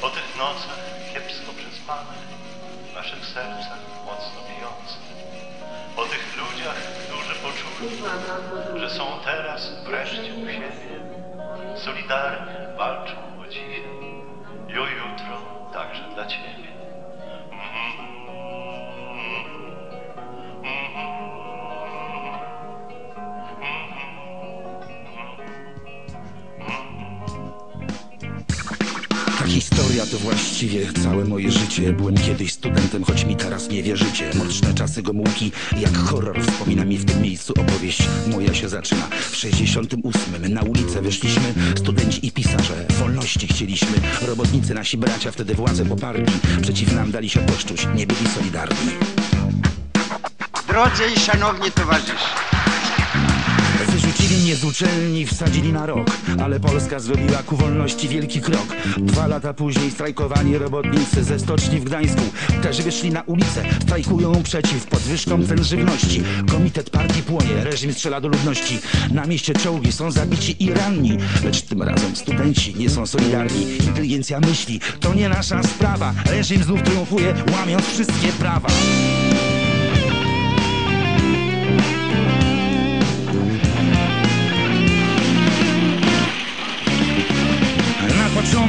Po tych nocach kiepsko przespanych, w naszych sercach mocno bijących. O tych ludziach, którzy poczuli, że są teraz wreszcie u siebie, solidarnie walczą o dzisiaj i o jutro także dla Ciebie. Historia to właściwie całe moje życie. Byłem kiedyś studentem, choć mi teraz nie wierzycie. Mroczne czasy Gomułki, jak horror Wspomina mi w tym miejscu opowieść. Moja się zaczyna W 68 na ulicę wyszliśmy Studenci i pisarze, wolności chcieliśmy. Robotnicy, nasi bracia, wtedy władzę poparli. Przeciw nam dali się poszczuć, nie byli solidarni. Drodzy i szanowni towarzysze, mnie z uczelni, wsadzili na rok Ale Polska zrobiła ku wolności wielki krok. Dwa lata później strajkowali robotnicy ze stoczni w Gdańsku Też wyszli na ulicę, strajkują przeciw podwyżkom cen żywności. Komitet partii płonie, reżim strzela do ludności. Na mieście czołgi są zabici i ranni Lecz tym razem studenci nie są solidarni. Inteligencja myśli, to nie nasza sprawa. Reżim znów triumfuje, łamiąc wszystkie prawa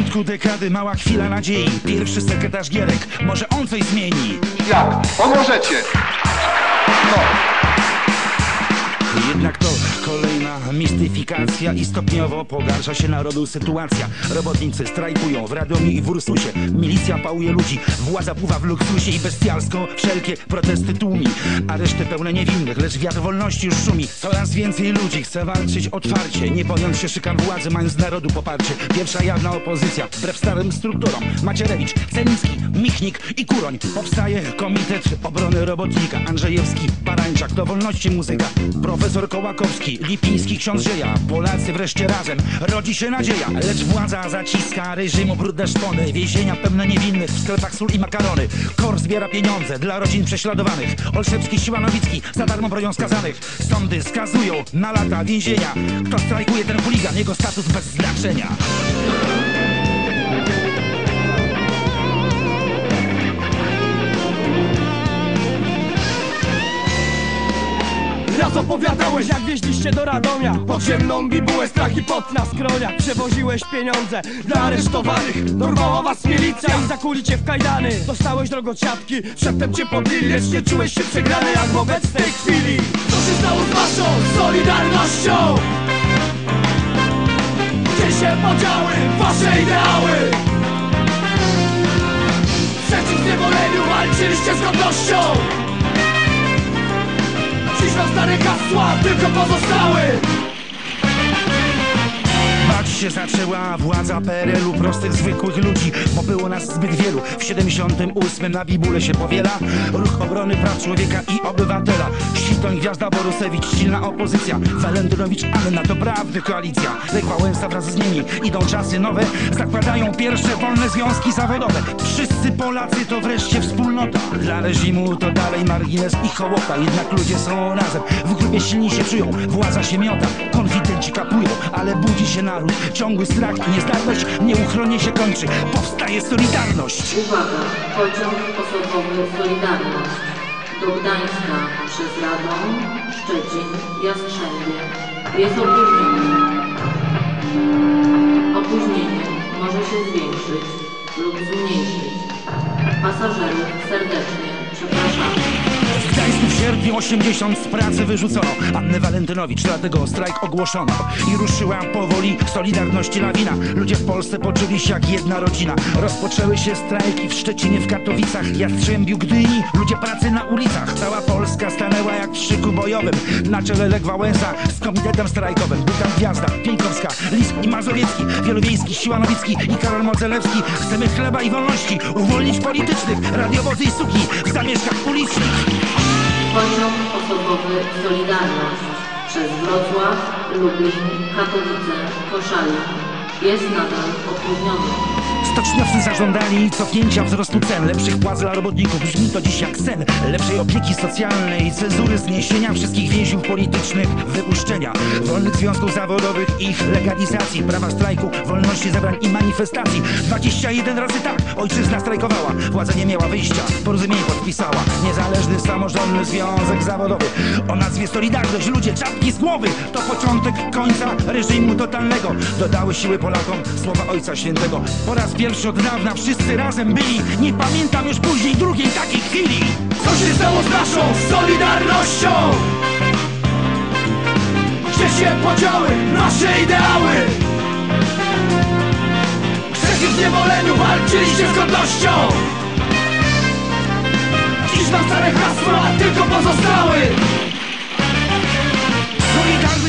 początku dekady mała chwila nadziei Pierwszy sekretarz Gierek, może on coś zmieni Jak? Pomożecie! No, Jednak to kolejna mistyfikacja i stopniowo pogarsza się narodu sytuacja. Robotnicy strajkują w Radomiu i w Ursusie. Milicja pałuje ludzi, władza pływa w luksusie i bestialsko Wszelkie protesty tłumi, areszty pełne niewinnych Lecz wiatr wolności już szumi. Coraz więcej ludzi chce walczyć otwarcie. Nie bojąc się szykan władzy, mając narodu poparcie. Pierwsza jawna opozycja, wbrew starym strukturom. Macierewicz, Celicki, Michnik i Kuroń. Powstaje Komitet Obrony Robotnika. Andrzejewski, Parańczak, do wolności muzyka. Profesor Kołakowski, Lipiński, Książęja Polacy wreszcie razem, rodzi się nadzieja Lecz władza zaciska reżimu brudne szpony. Więzienia pełne niewinnych, w sklepach sól i makarony. Kor zbiera pieniądze dla rodzin prześladowanych. Olszewski, Siłanowicki, za darmo bronią skazanych. Sądy skazują na lata więzienia. Kto strajkuje ten chuligan, jego status bez znaczenia Raz opowiadałeś jak wieźliście do Radomia. Podziemną bibułę, strach i pot na skroniach. Przewoziłeś pieniądze dla aresztowanych. Dorwała was milicja i zakuli cię w kajdany. Dostałeś drogociatki, szeptem cię pobili Lecz nie czułeś się przegrany jak w obecnej chwili. Co się stało z waszą solidarnością? Gdzie się podziały wasze ideały? Przeciw zniewoleniu walczyliście z godnością Wam stare hasła tylko pozostały się zaczęła władza PRL-u prostych, zwykłych ludzi Bo było nas zbyt wielu. W 78 na Bibule się powiela Ruch obrony praw człowieka i obywatela. Sitoń, Gwiazda, Borusewicz, silna opozycja. Walentynowicz, Anna, to prawdy koalicja. Lech Wałęsa wraz z nimi. Idą czasy nowe Zakładają pierwsze wolne związki zawodowe. Wszyscy Polacy to wreszcie wspólnota. Dla reżimu to dalej margines i hołota. Jednak ludzie są razem. W grupie silni się czują Władza się miota. Konfidenci kapują Ale budzi się naród Ciągły strach i niezdarność Nieuchronnie się kończy Powstaje Solidarność Uwaga! Pociąg osobowy Solidarność do Gdańska przez Radom, Szczecin, Jastrzębie jest opóźniony. Opóźnienie może się zwiększyć lub zmniejszyć. Pasażerów serdecznie przepraszamy. W sierpniu 80 z pracy wyrzucono. Annę Walentynowicz, dlatego strajk ogłoszono. I ruszyła powoli Solidarności lawina. Ludzie w Polsce poczuli się jak jedna rodzina. Rozpoczęły się strajki w Szczecinie, w Katowicach Jastrzębiu, Gdyni, ludzie pracy na ulicach. Cała Polska stanęła jak w szyku bojowym. Na czele Lech Wałęsa z komitetem strajkowym. Był tam Gwiazda, Pieńkowska, Lis i Mazowiecki Wielowiejski, Siłanowicki i Karol Modzelewski. Chcemy chleba i wolności, uwolnić politycznych Radiowozy i suki w zamieszkach ulicznych Pociąg osobowy Solidarność przez Wrocław, Lublin, Katowice, Koszalin jest nadal opóźniony. Stoczniowcy zażądali cofnięcia wzrostu cen, lepszych płac dla robotników. Brzmi to dziś jak sen. Lepszej opieki socjalnej, cenzury zniesienia wszystkich więźniów politycznych, wypuszczenia wolnych związków zawodowych, ich legalizacji, prawa strajku, wolności zebrań i manifestacji. 21 razy tak, ojczyzna strajkowała, władza nie miała wyjścia, porozumienie podpisała. Niezależny, samorządny związek zawodowy o nazwie Solidarność. Ludzie, czapki z głowy, to początek końca reżimu totalnego. Dodały siły Polakom słowa Ojca Świętego. Raz pierwszy od dawna wszyscy razem byli. Nie pamiętam już później drugiej takiej chwili. Co się stało z naszą Solidarnością? Gdzie się podziały nasze ideały? Grzechy w niewoleniu walczyliście z godnością Dziś nam stare hasła tylko pozostały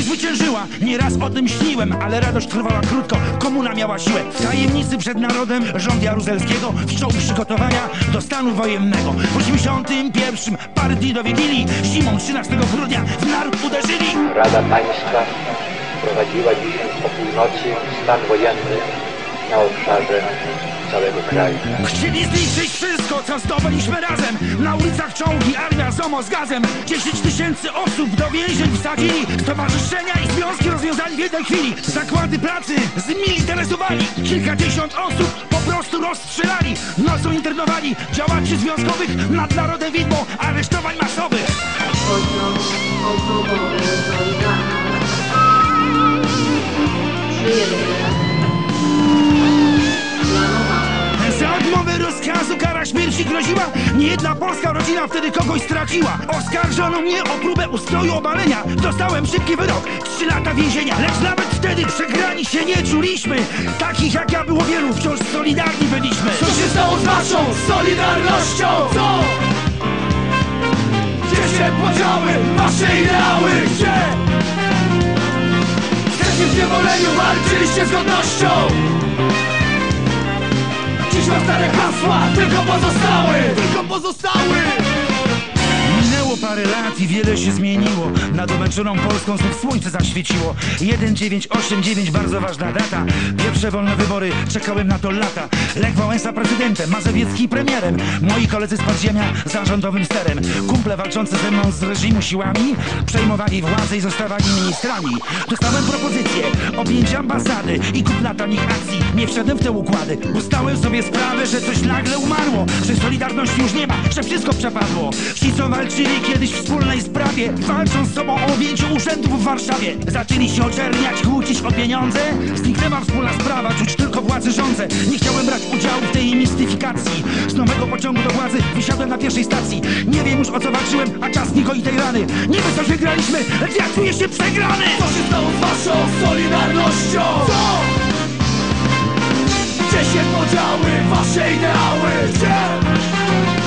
zwyciężyła, nieraz o tym śniłem, ale radość trwała krótko, komuna miała siłę. W tajemnicy przed narodem rząd Jaruzelskiego wszczął przygotowania do stanu wojennego. W 81 parę dni do Wigilii, zimą 13 grudnia w naród uderzyli. Rada Państwa wprowadziła dzisiaj o północy stan wojenny na obszarze całego kraju. Chcieli zniszczyć wszystko, co zdobyliśmy razem Na ulicach czołgi, armia, ZOMO z gazem. 10 tysięcy osób do więzień wsadzili. Stowarzyszenia i związki rozwiązali w jednej chwili. Zakłady pracy zmilitaryzowali Kilkadziesiąt osób po prostu rozstrzelali. Nocą internowali działaczy związkowych Nad narodem widmo aresztowań masowych rozkazu kara śmierci groziła? Nie jedna polska rodzina wtedy kogoś straciła. Oskarżono mnie o próbę ustroju obalenia. Dostałem szybki wyrok, trzy lata więzienia. Lecz nawet wtedy przegrani się nie czuliśmy. Takich jak ja było wielu, wciąż solidarni byliśmy. Co się stało z naszą Solidarnością? Co? Gdzie się podziały nasze ideały? Gdzie? Wtedy w niewoleniu walczyliście z godnością Nam stare hasła tylko pozostały. Tylko pozostały parę lat i wiele się zmieniło. Nad omęczoną Polską znów słońce zaświeciło. 1989, bardzo ważna data. Pierwsze wolne wybory, czekałem na to lata. Lech Wałęsa prezydentem, Mazowiecki premierem. Moi koledzy z podziemia za rządowym sterem. Kumple walczące ze mną z reżimu siłami Przejmowali władzę i zostawali ministrami. Dostałem propozycję objęcia ambasady I kupna tanich akcji. Nie wszedłem w te układy Bo zdałem sobie sprawę, że coś nagle umarło. Że Solidarności już nie ma, że wszystko przepadło. Ci co walczyli kiedyś w wspólnej sprawie Walczą z sobą o objęciu urzędów w Warszawie Zaczęli się oczerniać, kłócić o pieniądze Zniknęła wspólna sprawa, czuć tylko władzy rządzę Nie chciałem brać udziału w tej mistyfikacji Z nowego pociągu do władzy wysiadłem na pierwszej stacji Nie wiem już o co walczyłem, a czas nie goi tej rany Niby coś wygraliśmy, lecz ja czuję się przegrany Co się stało z waszą Solidarnością? Co? Gdzie się podziały wasze ideały? Gdzie?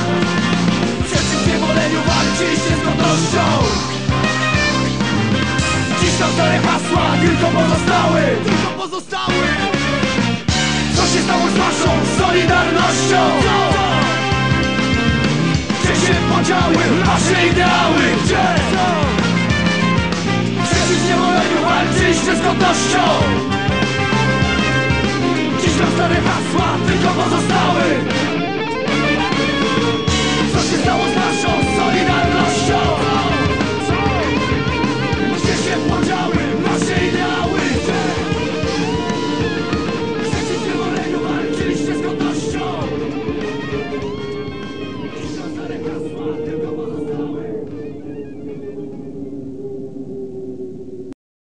Tylko pozostały Tylko pozostały Co się stało z naszą solidarnością? Gdzie się podziały nasze ideały? Gdzie? Przeciw niewoleniu walczyliście z godnością Dziś nam stare hasła tylko pozostały Co się stało z naszą solidarnością?